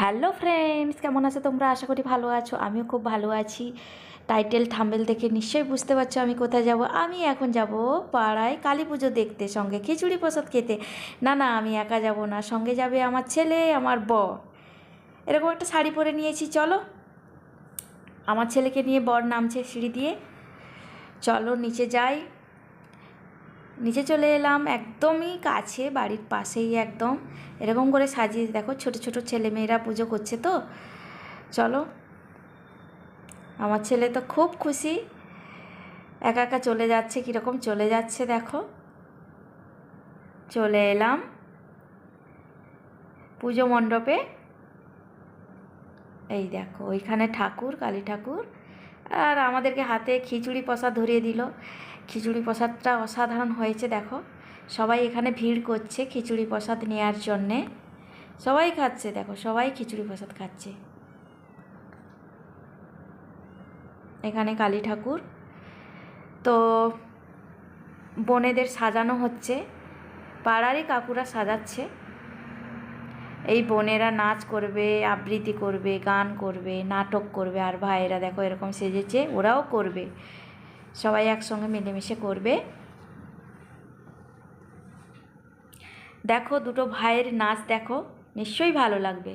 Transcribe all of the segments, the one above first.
Hello friends, কেমন আছো তোমরা? আশা করি ভালো আছো, আমিও খুব ভালো আছি। টাইটেল থাম্বেল দেখে নিশ্চয়ই বুঝতে পারছ আমি কোথায় যাব। আমি এখন যাব পাড়ায় কালী পুজো দেখতে, সঙ্গে খিচুড়ি প্রসাদ খেতে। না না, আমি একা যাব না, সঙ্গে যাবে আমার ছেলে, আমার বর। এরকম একটা শাড়ি পরে নিয়েছি, চলো। আমার ছেলেকে নিয়ে বর নামছে সিঁড়ি দিয়ে। চলো, নিচে যাই। নিচে চলে এলাম একদমই কাছে, বাড়ির পাশেই একদম। এরকম করে সাজিয়ে, দেখো ছোট ছোট ছেলে মেয়েরা পুজো করছে তো। চলো। আমার ছেলে তো খুব খুশি। একা একা চলে যাচ্ছে, কীরকম চলে যাচ্ছে দেখো। চলে এলাম পুজো মণ্ডপে। এই দেখো, ওইখানে ঠাকুর, কালী ঠাকুর। আর আমাদেরকে হাতে খিচুড়ি প্রসাদ ধরিয়ে দিল। খিচুড়ি প্রসাদটা অসাধারণ হয়েছে, দেখো। সবাই এখানে ভিড় করছে খিচুড়ি প্রসাদ নেওয়ার জন্যে। সবাই খাচ্ছে, দেখো, সবাই খিচুড়ি প্রসাদ খাচ্ছে। এখানে কালী ঠাকুর। তো বোনেদের সাজানো হচ্ছে। পাড়ারই কাকুরা সাজাচ্ছে। এই বোনেরা নাচ করবে, আবৃত্তি করবে, গান করবে, নাটক করবে, আর ভাইয়েরা দেখো এরকম সেজেছে, ওরাও করবে। সবাই একসঙ্গে মিলেমিশে করবে। দেখো দুটো ভাইয়ের নাচ দেখো, নিশ্চয়ই ভালো লাগবে।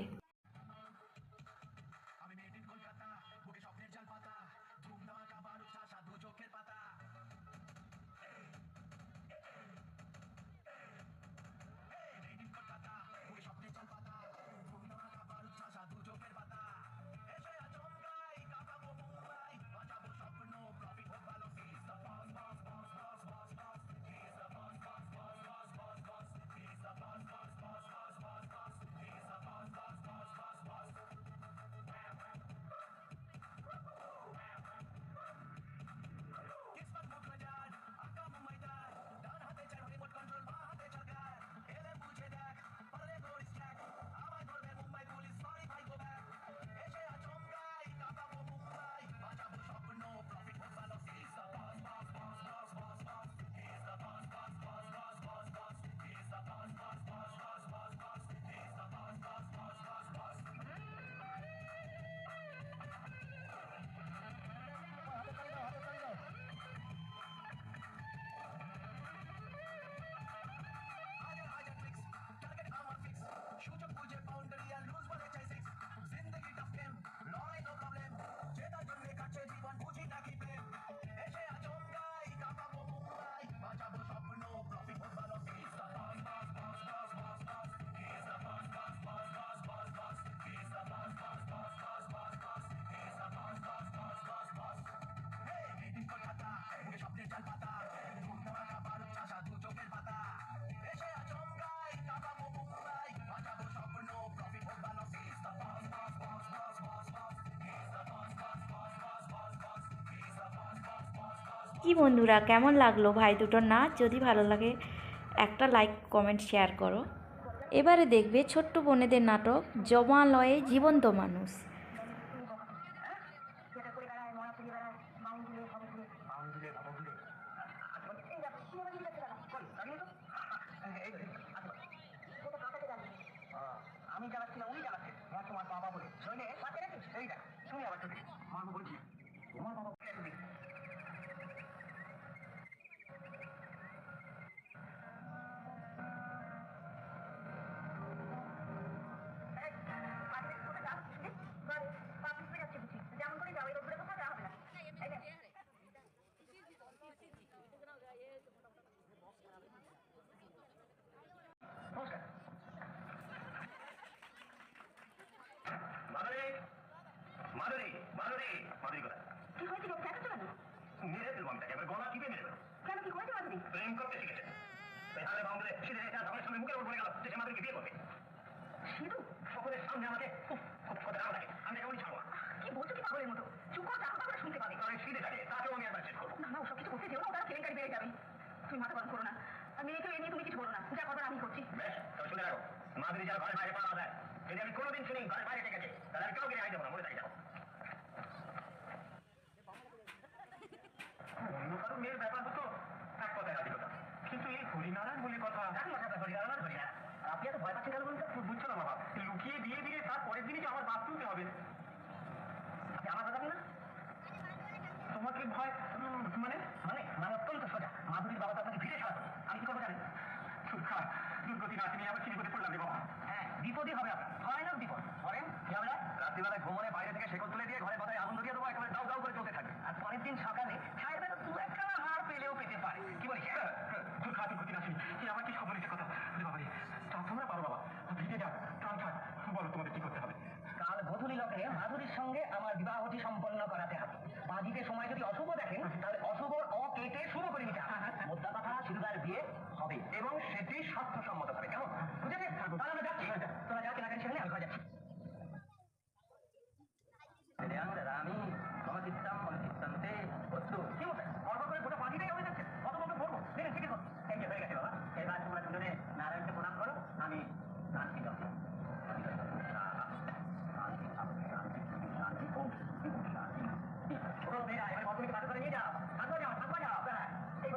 কি বন্ধুরা, কেমন লাগল? ভাই দুটোর নাচ যদি ভালো লাগে, একটা লাইক কমেন্ট শেয়ার করো। এবারে দেখবে ছোট্ট বোনেদের নাটক জমালয়ে জীবন্ত মানুষ। আমি উনি তোমার বাবা বলে এই শুনে আবার তোমার বাবা প্রেম করতে শিখেছে। তাহলে বাংলাদেশ দিলে সিধে রেখে সঙ্গে মুখের উপরে গেল যে সে আমাদেরকে বিয়ে করবে। সিধু সকলের সামনে আমাকে খুব খুব কথা লাগে। আমি এমনই ছাড়বো কি বলছো কি পাগলের মতো? চুপ করো করে শুনতে পাবে। কারণ সিধে থাকে তাকেও আমি একবার চেক করব না না ওসব কিছু করতে যেও না ওটা কেলেঙ্কারি বেড়ে যাবে তুমি মাথা গরম করো না আর মেয়েকে এ নিয়ে তুমি কিছু বলো না যা করবার আমি করছি বেশ তবে শুনে রাখো মাধুরী যার ঘরের বাইরে পাওয়া যায় যদি আমি কোনোদিন শুনি ঘরের বাইরে থেকে গেছে তাহলে আমি কেউ গিয়ে আই দেবো না মনে থাকি যাব অন্য কারও মেয়ের ব্যাপার হতো এক কথায় রাজি কথা কিন্তু এই হরিনারায়ণ বলে কথা এখন মাথাটা হরিনারায়ণ হরিনারায়ণ আপনি এত ভয় পাচ্ছেন কেন বলুন? বুঝছ না বাবা। লুকিয়ে বিয়ে দিয়ে তার পরের দিনই হবে। আপনি আমার কথা না তোমাকে ভয় মানে মানে মানে অত্যন্ত সোজা। মাধুরীর বাবা আপনাকে ভিড়ে সারাতো আমি কি করব জানেন? সুখা না পড়লাম হ্যাঁ বিপদই হবে আপনার। ভয়ানক বিপদ। করেন হবে? রাত্রিবেলায় ঘুমনে বাইরে থেকে শেকল তুলে দিয়ে ঘরে আগুন ধরিয়ে দেবো একেবারে দাউ দাউ করে চলতে থাকবে আর পরের দিন সকালে খায়ের বেলা দু একখানা হাড় পেলেও পেতে পারে কি বলিস সুখা দুর্গতি নাসি কি আমার কি খবর কথা রে বাবা রে তা তোমরা পারো বাবা ভিজে যাক প্রাণ থাক বলো তোমাদের কি করতে হবে কাল লগ্নে মাধুরীর সঙ্গে আমার বিবাহটি সম্পন্ন করাতে হবে। বাজিতে সময় যদি অশুভ দেখেন তাহলে অশুভ অ কেটে শুভ করে নিতে হবে মোদ্দা কথা সিলভার বিয়ে হবে এবং সেটি স্বাস্থ্যসম্মত হবে কেমন বুঝেছেন তাহলে আমরা যাচ্ছি তোরা যা কেনাকাটি সেখানে আমি ঘরে যাচ্ছি আমি মম চিত্তাম মম চিত্তান্তে বস্তু কি বলছেন গর্ব করে গোটা পাখিটাই হয়ে যাচ্ছে কত বন্ধু করব দেখেন ঠিক আছে এই যে হয়ে গেছে বাবা এবার তোমরা দুজনে নারায়ণকে প্রণাম করো আমি শান্তি যাব শান্তি শান্তি শান্তি শান্তি ওম শান্তি ওরা মেয়েরা এবার মধুমিকে বাদ করে নিয়ে যাও থাকবা যাও থাকবা যাও হ্যাঁ এইবার উঠে বল এইবার তো তো করো বাজাও লজ্জা করো হয়ে গেল লজ্জা করো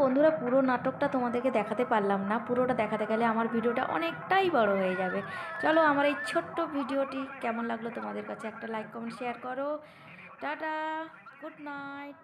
বন্ধুরা, পুরো নাটকটা তোমাদেরকে দেখাতে পারলাম না। পুরোটা দেখাতে গেলে আমার ভিডিওটা অনেকটাই বড় হয়ে যাবে। চলো আমার এই ছোট্ট ভিডিওটি কেমন লাগল তোমাদের কাছে একটা লাইক কমেন্ট শেয়ার করো। Tata good night